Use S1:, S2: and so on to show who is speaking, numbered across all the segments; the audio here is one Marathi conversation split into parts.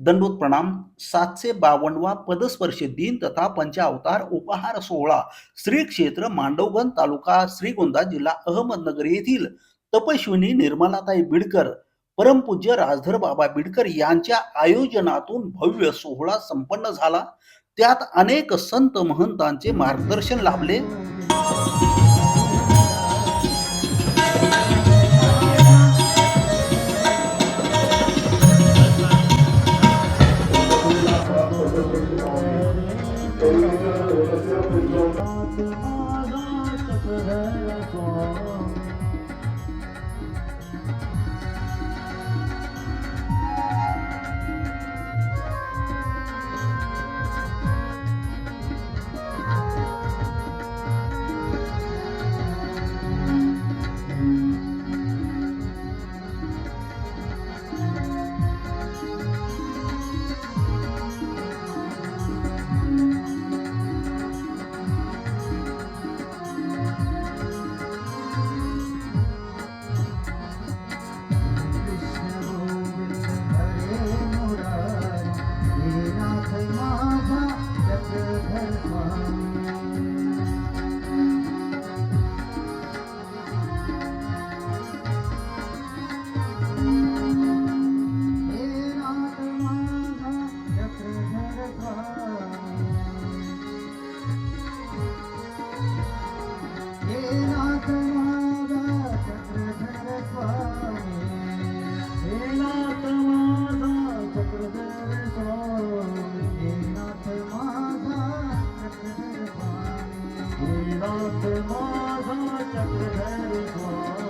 S1: दंडोत प्रणाम. सातशे बावन्नवा पदस्पर्श दिन तथा पंचावतार उपहार सोहळा. श्री क्षेत्र मांडवगण तालुका श्रीगोंदा जिल्हा अहमदनगर येथील तपस्विनी निर्मलाताई बिडकर परमपूज्य राजधर बाबा बिडकर यांच्या आयोजनातून भव्य सोहळा संपन्न झाला. त्यात अनेक संत महंतांचे मार्गदर्शन लाभले.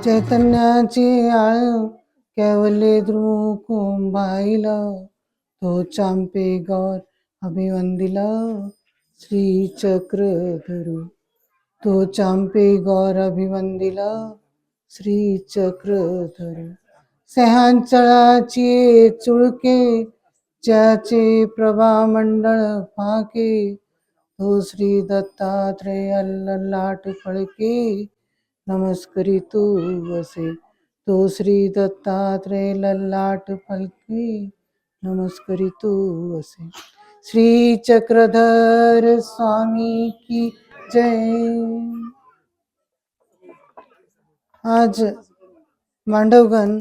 S2: चैतन्याची आळ केवले ध्रुव कुंभाईला तो चांपे गौर अभिवंदिला श्री चक्रधरू तो चांपे गौर अभिवंदिला श्री चक्रधरू सह्यांचळाची चुळके ज्याचे प्रभा मंडळ फाके तो श्री दत्तात्रेय लाट फळके नमस्करी तू वसे. तो श्री दत्तात्रय लल्लाट फळके नमस्करी तू वसे. श्री चक्रधर स्वामी की जय. आज मांडवगण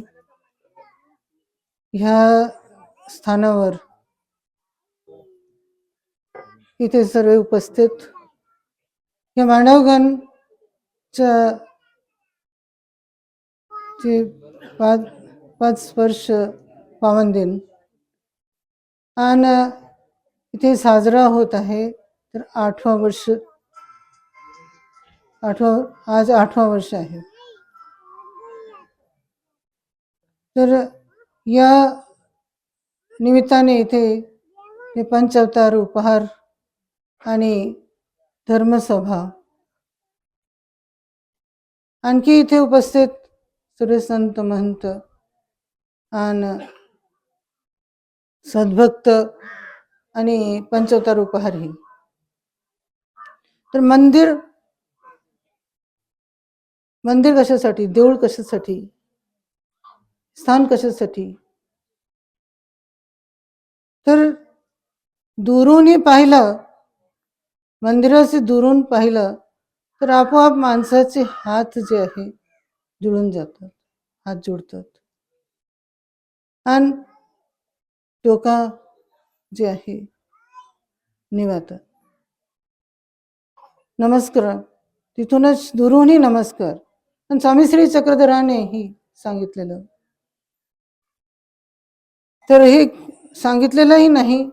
S2: ह्या स्थानावर इथे सर्व उपस्थित. या मांडवगणच्या जे पाच पाच स्पर्श पावन दिन. आणि इथे साजरा होत आहे तर आठवा वर्ष आठवा आज आठवा वर्ष आहे. तर या निमित्ताने इथे हे पंचवतार उपहार आणि धर्मसभा. आणखी इथे उपस्थित सूर्यसंत महंत आणि सद्भक्त आणि पंचवतार उपहारही तर मंदिर मंदिर कशासाठी देऊळ कशासाठी स्थान कशासाठी? तर दुरूनही पाहिलं मंदिराचे दुरून पाहिलं तर आपोआप माणसाचे हात जे आहे जुळून जातात हात जुळतात आणि डोका जे आहे निवातात. नमस्कार तिथूनच दुरूनही नमस्कार. आणि स्वामी श्री चक्रधरानेही सांगितलेलं. तर हे सांगितलेलंही नाही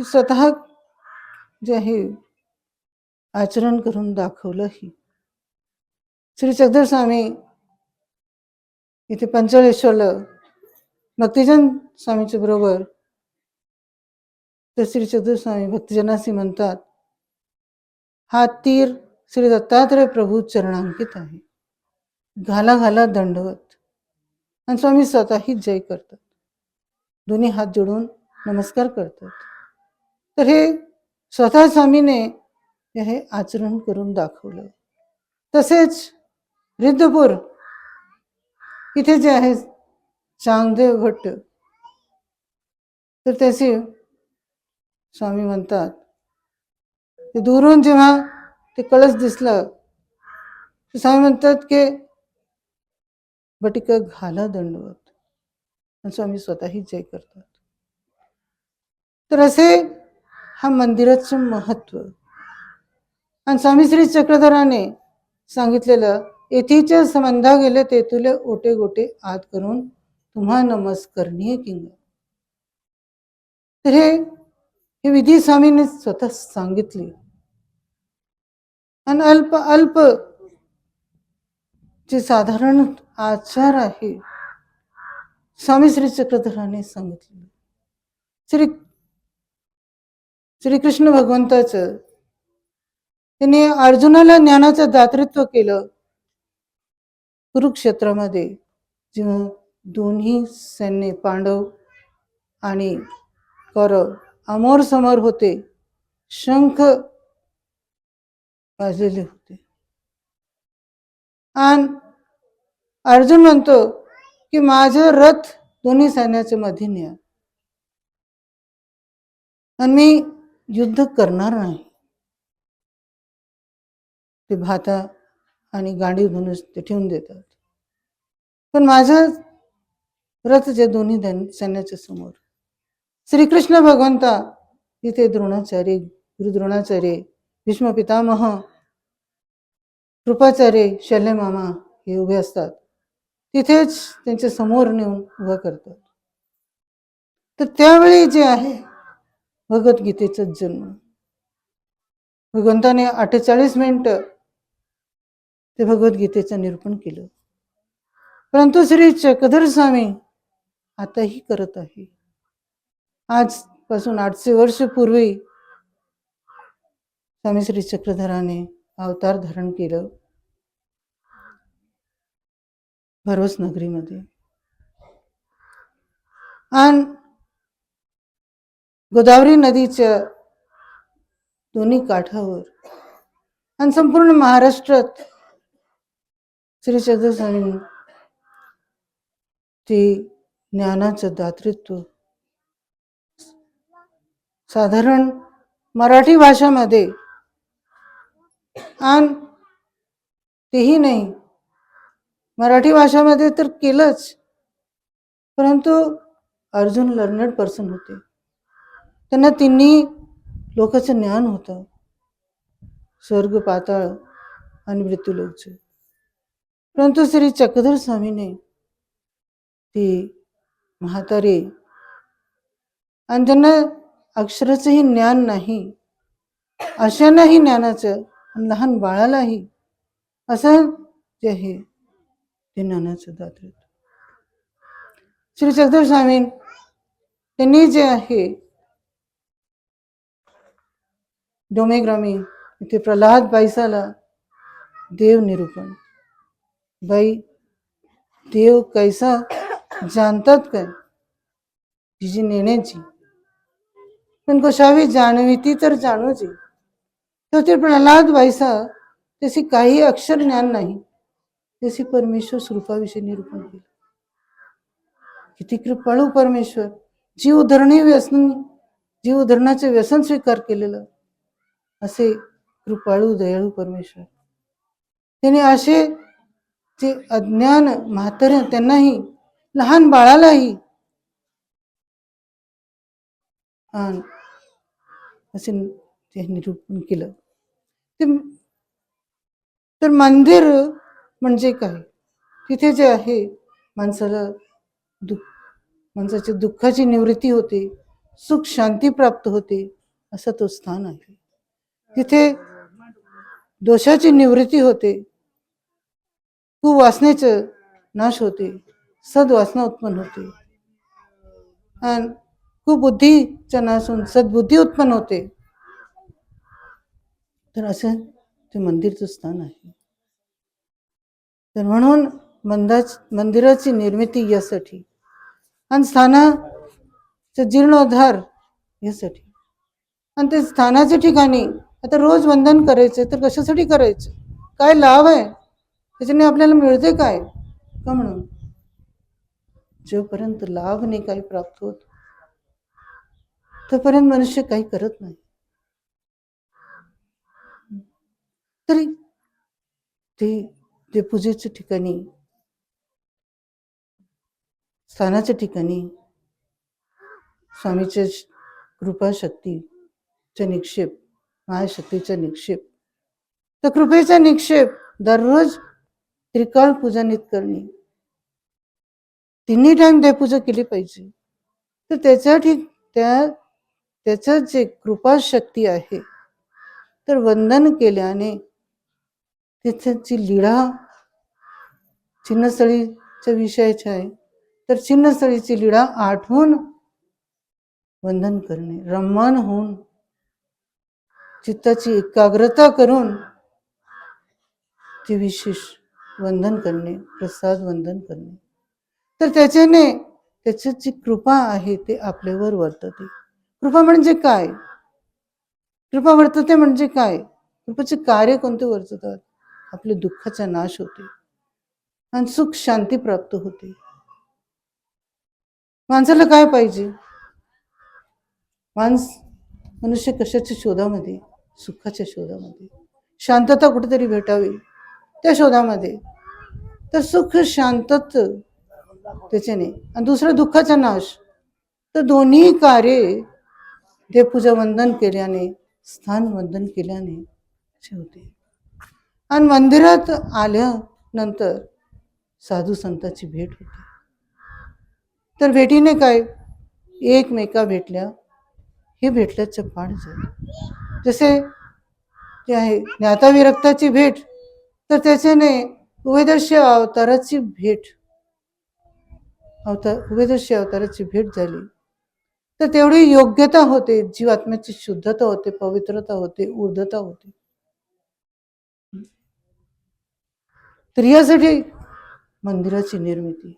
S2: स्वतः जे आहे आचरण करून दाखवलंही. श्री चक्रधर स्वामी इथे पंचळेश्वरला भक्तिजन स्वामीच्या बरोबर तर श्री चतुर स्वामी भक्तिजनाशी म्हणतात हा तीर श्री दत्तात्रय प्रभू चरणांकित आहे. घाला घाला दंडवत. आणि स्वामी स्वतःही जय करतात. दोन्ही हात जोडून नमस्कार करतात. तर हे स्वतः स्वामीने हे आचरण करून दाखवलं. तसेच रिद्धपूर इथे जे आहे चांगदेव भट्ट तर त्याचे स्वामी म्हणतात ते दुरून जेव्हा ते कळस दिसलं स्वामी म्हणतात की बटिक घाला दंडवत. आणि स्वामी स्वतःही जय करतात. तर असे हा मंदिराचं महत्त्व आणि स्वामी श्री चक्रधराने सांगितलेलं येथीच्या संबंधा गेले तेथुले ओटे गोटे आत करून तुम्हा नमस्करणीय किंग. तर हे हे विधी स्वामीने स्वतः सांगितले. आणि अल्प अल्प जे साधारण आचार आहे स्वामी श्री चक्रधराने सांगितले. श्री श्रीकृष्ण भगवंताचं. त्यांनी अर्जुनाला ज्ञानाचं दातृत्व केलं. कुरुक्षेत्रामध्ये जेव्हा दोन्ही सैन्य पांडव आणि कौरव अमोर समोर होते शंख वाजलेले होते. आणि अर्जुन म्हणतो की माझं रथ दोन्ही सैन्याच्या मध्ये न्या आणि मी युद्ध करणार नाही. ते भाता आणि गाडी धनुष ते ठेवून देतात. पण माझा रथ जे दोन्ही धन सैन्याच्या समोर. श्रीकृष्ण भगवंता तिथे द्रोणाचार्य गुरु द्रोणाचार्य भीष्म पितामह कृपाचार्य शल्य मामा हे उभे असतात. तिथेच त्यांच्यासमोर नेऊन उभं करतात. तर त्यावेळी जे आहे भगवद्गीतेचा जन्म. भगवंताने अठ्ठेचाळीस मिनिटं ते भगवद्गीतेचं निरूपण केलं. परंतु श्री चकधर स्वामी आताही करत आहे. आजपासून आठशे वर्ष पूर्वी स्वामी श्री चक्रधराने अवतार धारण केलं. भरवस नगरीमध्ये. आणि गोदावरी नदीच्या दोन्ही काठावर आणि संपूर्ण महाराष्ट्रात श्री चंद्रस्वामी ते ज्ञानाचं दातृत्व. साधारण मराठी भाषामध्ये आणि तेही नाही. मराठी भाषामध्ये तर केलंच परंतु अर्जुन लर्नड पर्सन होते. त्यांना तिन्ही लोकांचं ज्ञान होतं. स्वर्ग पाताळ आणि मृत्यूलोकचं. परंतु श्री चक्रधर स्वामीने ते म्हातारे आणि त्यांना अक्षराचंही ज्ञान नाही अशांनाही ज्ञानाचं लहान बाळालाही असं जे आहे ते ज्ञानाचं दातृत्व श्री चक्रधर स्वामी त्यांनी जे आहे डोमेग्रामी इथे प्रल्हाद बाईसाला देव निरूपण. बाई देव कैसा जाणतात काय? तिची नेण्याची. पण कशावी जाणवी ती तर जाणूची तर ते प्रल्हाद बाईसा त्याची काही अक्षर ज्ञान नाही. त्याची परमेश्वर स्वरूपाविषयी निरूपण केलं. किती कृपाळू परमेश्वर. जीव धरणी व्यसन जीव उधरणाचे व्यसन स्वीकार केलेलं. असे कृपाळू दयाळू परमेश्वर. त्याने असे जे अज्ञान म्हातारे त्यांनाही लहान बाळालाही असे ते निरूपण केलं. ते तर मंदिर म्हणजे काय? तिथे जे आहे माणसाला दुःख माणसाच्या दुःखाची निवृत्ती होते सुख शांती प्राप्त होते असं तो स्थान आहे. तिथे दोषाची निवृत्ती होते. कुवासनेचं नाश होते. सद्वासना उत्पन्न होते. आणि कुबुद्धीचा नाश होऊन सद्बुद्धी उत्पन्न होते. तर असं ते मंदिरचं स्थान आहे. तर म्हणून मंदा मंदिराची निर्मिती यासाठी आणि स्थानाचा जीर्णोद्धार यासाठी. आणि ते स्थानाच्या ठिकाणी आता रोज वंदन करायचं तर कशासाठी करायचं? काय लाभ आहे? त्याच्याने आपल्याला मिळते काय? का म्हणून? जोपर्यंत लाभ नाही काही प्राप्त होत तोपर्यंत मनुष्य काही करत नाही. तरी ते ते पूजेच्या ठिकाणी स्थानाच्या ठिकाणी स्वामीच्या कृपाशक्तीचा निक्षेप महाशक्तीचा निक्षेप? तर कृपेचा निक्षेप दररोज त्रिकाळ पूजनित करणे. तिन्ही टाइम देवपूजा केली पाहिजे. तर त्याच्यासाठी त्या त्याचं जे कृपाशक्ती आहे तर वंदन केल्याने त्याची लिळा चिन्हस्थळीच्या विषयाची आहे तर चिन्हस्थळीची लिळा आठवून वंदन करणे रम्मान होऊन चित्ताची एकाग्रता करून ते विशेष वंदन करणे प्रसाद वंदन करणे. तर त्याच्याने त्याची जी कृपा आहे ते आपल्यावर वर्तते. कृपा म्हणजे काय? कृपा वर्तते म्हणजे काय? कृपाचे कार्य कोणते वर्ततात? आपले दुःखाचा नाश होते. आणि सुख शांती प्राप्त होते. माणसाला काय पाहिजे? माणस मनुष्य कशाच्या शोधामध्ये? सुखाच्या शोधामध्ये. शांतता कुठेतरी भेटावी त्या शोधामध्ये. तर सुख शांतत त्याच्याने. आणि दुसरं दुःखाचा नाश. तर दोन्ही कार्ये देवपूजा वंदन केल्याने स्थान वंदन केल्याने असे होते. आणि मंदिरात आल्यानंतर साधू संतांची भेट होते. तर भेटीने काय? एकमेका भेटल्या. हे भेटल्याचं पाठ झालं. जसे ते आहे ज्ञाताविरक्ताची भेट तर त्याच्याने उभयदर्शी अवताराची भेट अवतार उभयदर्शी अवताराची भेट झाली. तर तेवढी योग्यता होते जीवात्म्याची शुद्धता होते पवित्रता होते ऊर्धता होते. तर यासाठी मंदिराची निर्मिती.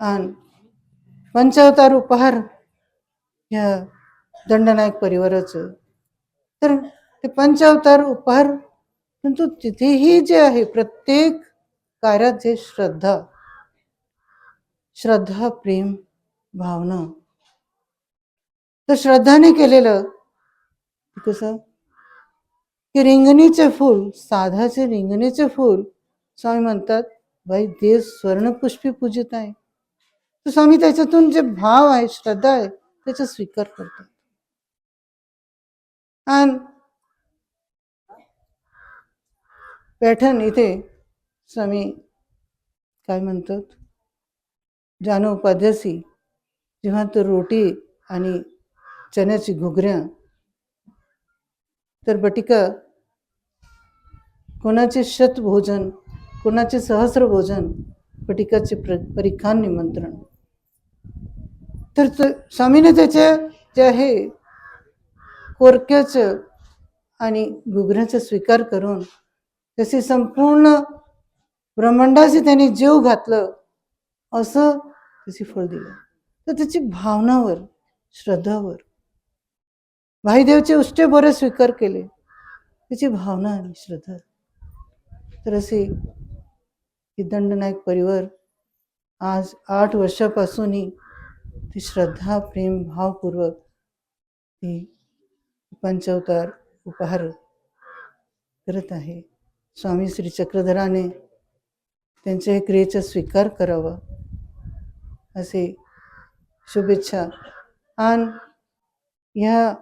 S2: आणि पंचावतार उपहार या दंडनायक परिवाराचं. तर ते पंचावतार उपहार परंतु तिथेही जे आहे प्रत्येक कार्यात जे श्रद्धा श्रद्धा प्रेम भावना तर श्रद्धाने केलेलं कसं? की रिंगणीचे फूल साधाचे रिंगणीचे फूल स्वामी म्हणतात बाई देव स्वर्णपुष्पी पूजित आहे. तर स्वामी त्याच्यातून जे भाव आहे श्रद्धा आहे त्याचा स्वीकार करतात. आणि पैठण इथे स्वामी काय म्हणतात? जानू उपाध्यासी जेव्हा तो रोटी आणि चण्याची घुगऱ्या तर बटिका कोणाचे शतभोजन कोणाचे सहस्र भोजन बटिकाचे प्र परिखान निमंत्रण. तर स्वामीने त्याच्या जे आहे पोरक्याचं आणि घुगऱ्याचा स्वीकार करून त्याचे संपूर्ण ब्रह्मांडाचे त्यांनी जीव घातलं असं त्याचे फळ दिलं. तर त्याची भावनावर श्रद्धावर भाईदेवचे उष्टे बरे स्वीकार केले. त्याची भावना आणि श्रद्धा. तर असे हे दंडनायक परिवार आज आठ वर्षापासूनही ती श्रद्धा प्रेम भावपूर्वक ती पंचवतार उपहार करत आहे. स्वामी श्री चक्रधराने त्यांच्या क्रियेचा स्वीकार करावा असे शुभेच्छा. आणि ह्या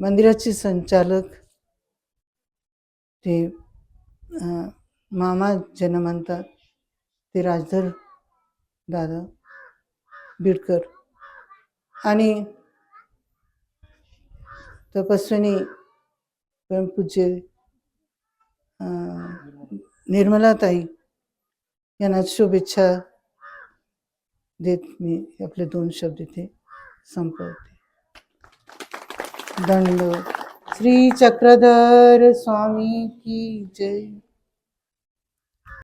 S2: मंदिराचे संचालक ते मामा ज्यांना म्हणतात ते राजधर दादा बिडकर. आणि तपस्विनी परमपूज्य निर्मलाताई यांना शुभेच्छा देत मी आपले दोन शब्द इथे संपवते. दंड. श्री चक्रधर स्वामी की जय.